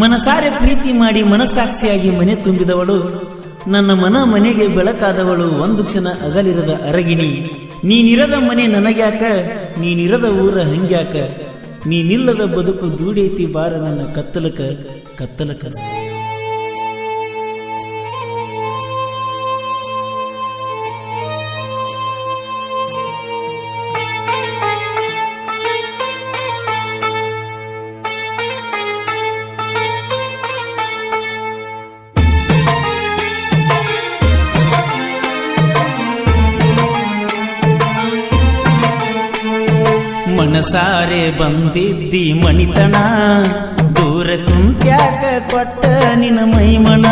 ಮನಸಾರೆ ಪ್ರೀತಿ ಮಾಡಿ ಮನಸ್ಸಾಕ್ಷಿಯಾಗಿ ಮನೆ ತುಂಬಿದವಳು, ನನ್ನ ಮನ ಮನೆಗೆ ಬೆಳಕಾದವಳು ಒಂದು ಕ್ಷಣ ಅಗಲಿರದ ಅರಗಿಣಿ. ನೀನಿರದ ಮನೆ ನನಗ್ಯಾಕ, ನೀನಿರದ ಊರ ಹಂಗ್ಯಾಕ, ನೀನಿಲ್ಲದ ಬದುಕು ದೂಡೈತಿ ಬಾರ ನನ್ನ ಕತ್ತಲಕ ಕತ್ತಲಕ ಮನಸಾರೆ ಬಂದಿದ್ದಿ ಮಣಿತನ ದೂರ ಕುಂತ್ಯಾಕ ಕೊಟ್ಟ ನಿನ ಮೈಮಣ.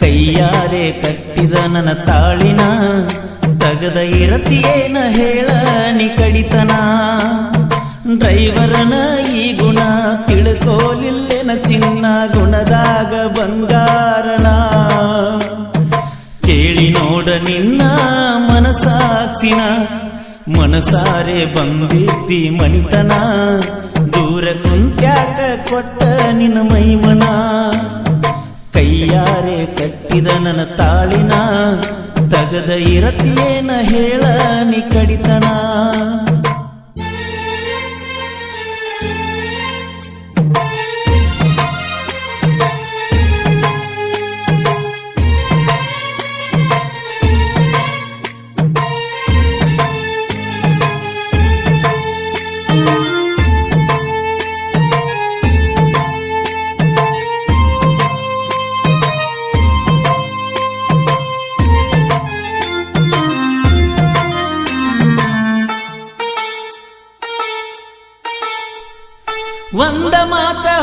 ಕೈಯಾರೆ ಕಟ್ಟಿದ ನನ್ನ ತಾಳಿನ. ತಗದ ಇರತಿಯೇನ ಹೇಳ ನಿ ಕಡಿತನ. ಡ್ರೈವರನ ಈ ಗುಣ ತಿಳ್ಕೋಲಿಲ್ಲೆನ ಚಿನ್ನ ಗುಣದಾಗ ಬಂಗಾರನ. ಕೇಳಿ ನೋಡ ನಿನ್ನ ಮನಸಾಕ್ಷಿನ ಮನಸಾರೆ ಬಂದಿತ್ತಿ ಮಣಿತನ ದೂರ ಕುಂತ್ಯಾಕ ಕೊಟ್ಟ ನಿನ್ನ ಮೈಮನ. ಕೈಯಾರೆ ಕಟ್ಟಿದ ನನ್ನ ತಾಳಿನ. ತಗದ ಇರತಿಯೇನ ಹೇಳ ನಿ ಕಡಿತನ.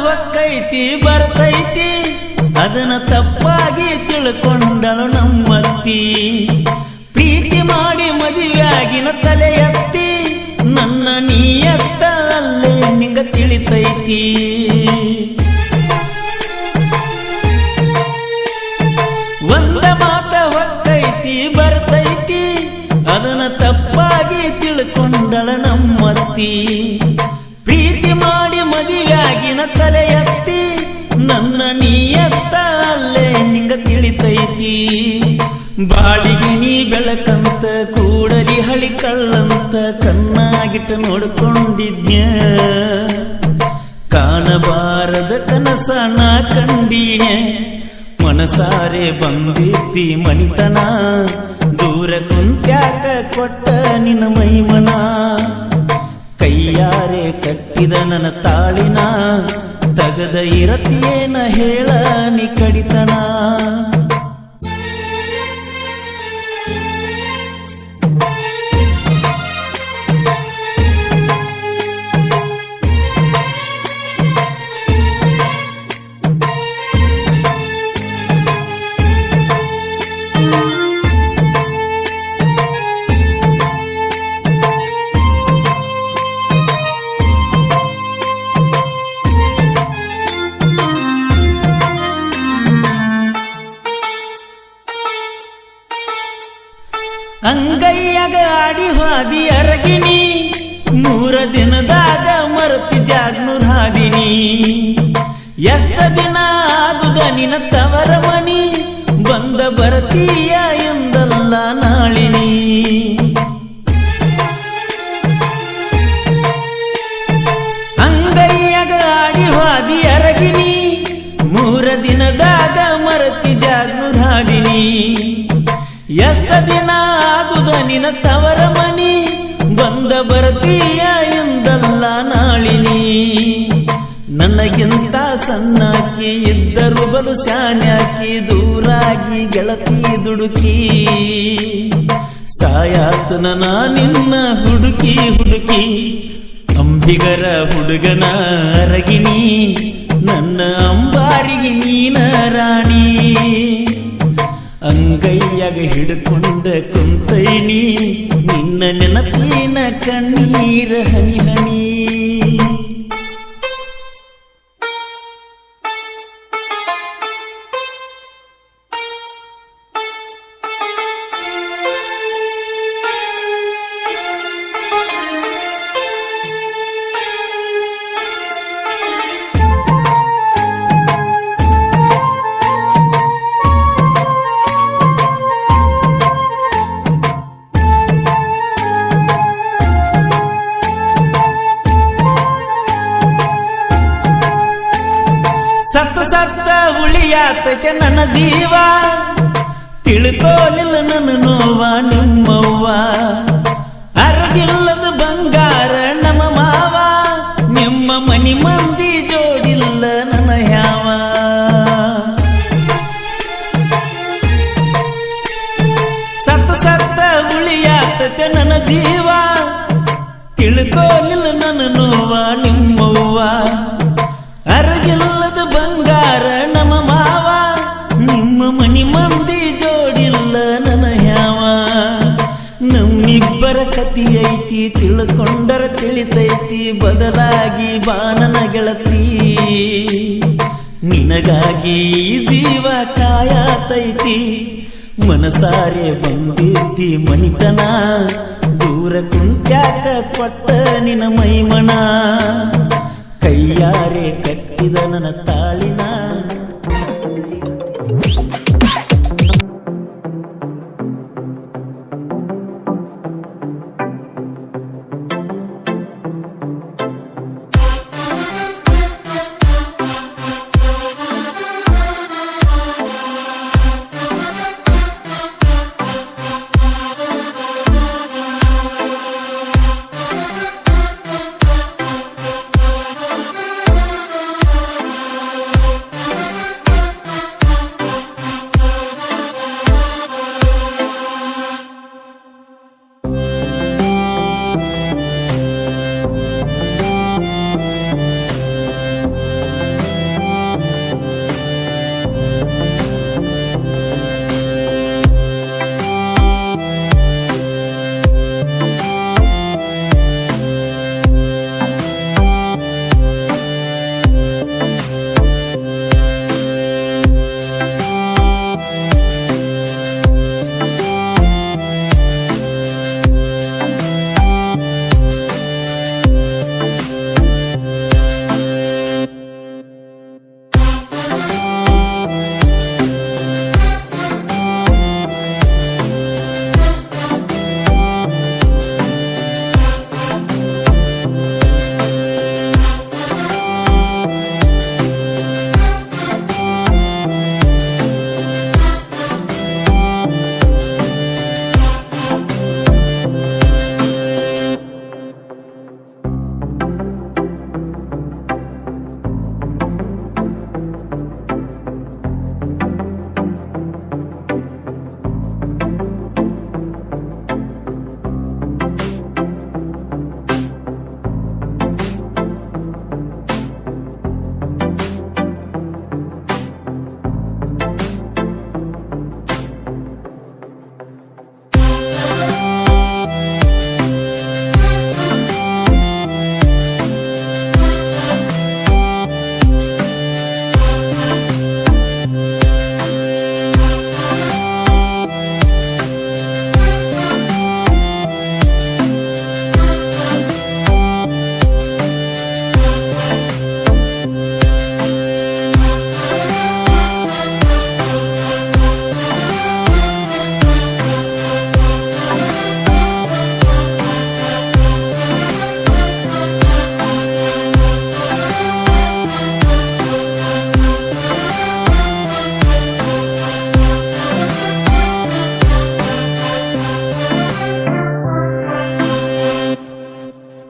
ಹೊಕ್ಕೈತಿ ಬರ್ತೈತಿ. ಅದನ್ನ ತಪ್ಪಾಗಿ ತಿಳ್ಕೊಂಡಳು ನಮ್ಮತ್ತಿ. ಪ್ರೀತಿ ಮಾಡಿ ಮದುವೆಯಾಗಿನ ತಲೆ ಎತ್ತಿ ನನ್ನ ನೀಯತ್ತ ಅಲ್ಲೇ ನಿಂಗ ತಿಳಿತೈತಿ. ಒಂದ ಮಾತ ಹೊಕ್ಕೈತಿ, ಬರ್ತೈತಿ. ಅದನ್ನ ತಪ್ಪಾಗಿ ತಿಳ್ಕೊಂಡಳ ನಮ್ಮತ್ತಿ. ನೀಯತ್ತ ನಿಂಗ ತಿಳಿತೈತಿ. ಬಾಳಿಗೆ ನೀ ಬೆಳಕಂತ, ಕೂಡಲಿ ಹಳಿ ಕಳ್ಳಂತ ಕಣ್ಣಾಗಿಟ್ಟ ನೋಡ್ಕೊಂಡಿದ್ಯ ಕಾಣಬಾರದ ಕನಸ ನಾ ಕಂಡೀನೆ ಮನಸಾರೆ ಬಂದಿತ್ತಿ ಮನಿತನ, ದೂರ ಕುಂತ್ಯಾಕ ಕೊಟ್ಟ ನಿನ್ನ ಮೈಮನ. ಕೈಯಾರೆ ಕಟ್ಟಿದ ನನ್ನ ತಾಳಿನ ತಗದ ಇರತಿಯೇನ ಹೇಳ ನಿ ಕಡಿತನ? ಆಡಿ ಹಾದಿ ಅರಗಿನಿ. ಮೂರ ದಿನದಾಗ ಮರತಿ ಜಾಗ್ನು ಹಾದಿನಿ. ಎಷ್ಟ ದಿನ ಆಗುದ ನಿನ ತವರ ಬಂದ ಬರತೀಯ ಎಂದಲ್ಲ ನಾಳಿನಿ. ಅಂಗೈಯಾಗ ಹಾದಿ ಅರಗಿನಿ. ಮೂರ ದಿನದಾಗ ಮರತಿ ಜಾಗ್ನು ಹಾದಿನಿ. ಎಷ್ಟ ದಿನ ಆಗುದ ನಿನ ತವರ ಮನಿ? ಬಂದ ಬರತೀಯ ಎಂದಲ್ಲ ನಾಳಿನಿ. ನನಗಿಂತ ಸಣ್ಣಾಕಿ ಇದ್ದರು ಬಲು ಶಾನ್ಯಾಕಿ ದೂರಾಗಿ ಗೆಳತಿ ದುಡುಕಿ. ಸಾಯಾತನ ನಿನ್ನ ಹುಡುಕಿ ಹುಡುಕಿ. ಅಂಬಿಗರ ಹುಡುಗನ ರಗಿಣಿ ನನ್ನ ಅಂಬಾರಿಗೆ ನೀನ ರಾಣಿ. ಅಂಗೈಯಾಗ ಹಿಡ್ಕೊಂಡ ಕುಂತೈನಿ ನಿನ್ನ ನೆನಪಿನ ಕಣ್ಣೀರ ಹನಿ ಹನಿ. ಸತ್ತ ಉಳಿಯಾತೈತೆ ನನ್ನ ಜೀವ. ತಿಳ್ಕೋಲಿಲ್ಲ ನನ್ನ ನೋವ ನಿಮ್ಮವ್ವ. ಅರಗಿಲ್ಲದ ತಿಳಿತೈತಿ ಬದಲಾಗಿ ಬಾನನ ಗೆಳತಿ. ನಿನಗಾಗಿ ಜೀವ ಕಾಯತೈತಿ. ಮನಸಾರೆ ಬಂದಿದ್ದಿ ಮನಿತನ, ದೂರ ಕುಂತ್ಯಾಕ ಕೊಟ್ಟ ನಿನ ಮೈಮಣ ಕೈಯಾರೆ ಕಟ್ಟಿದ ನನ್ನ ತಾಳಿನ